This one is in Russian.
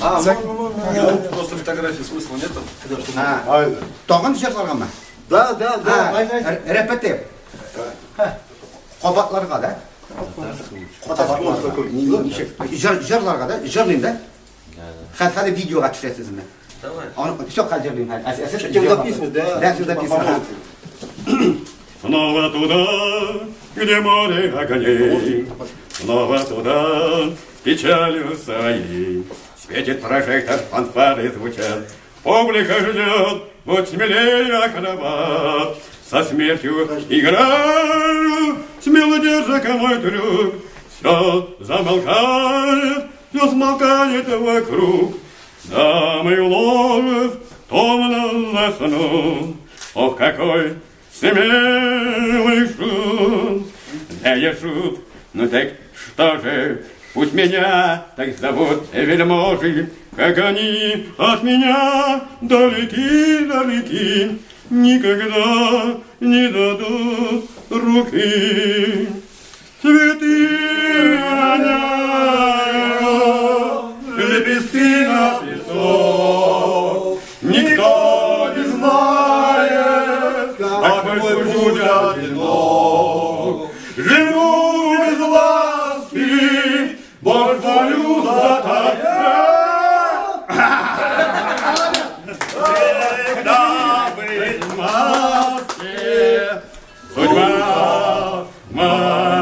А, можно, можно. Просто фотографии смысла нет там? Ha. Aynen. Tog'in dışarılarga mı? Да, да, да. Ha. Aynen, aynen. re- Repetib. Qabatlarga da. Jır, jırlarga da, jırlayın da. Hadi hadi videoga tushasiz uni. Давай. Onu çok kalacağım. Hadi asıl Что тебе записывать, да? Да, все записано. Снова туда, где море огней, Снова туда, печалью своей. Светит прожектор, фанфары звучат, Публика ждет, вот смелее акробат. Со смертью играю, смело держа мой трюк. Все замолкает, все смолкает вокруг. Дамы уложат, томно заснут. Ох, какой смелый шут! Да я шут, ну так что же, пусть меня так зовут вельможи, как они от меня далеки, далеки, никогда не дадут руки. Цветы роняют, лепестки на песок, никто не знает, как мой путь одинок. Борю за Всегда быть в маске, моя.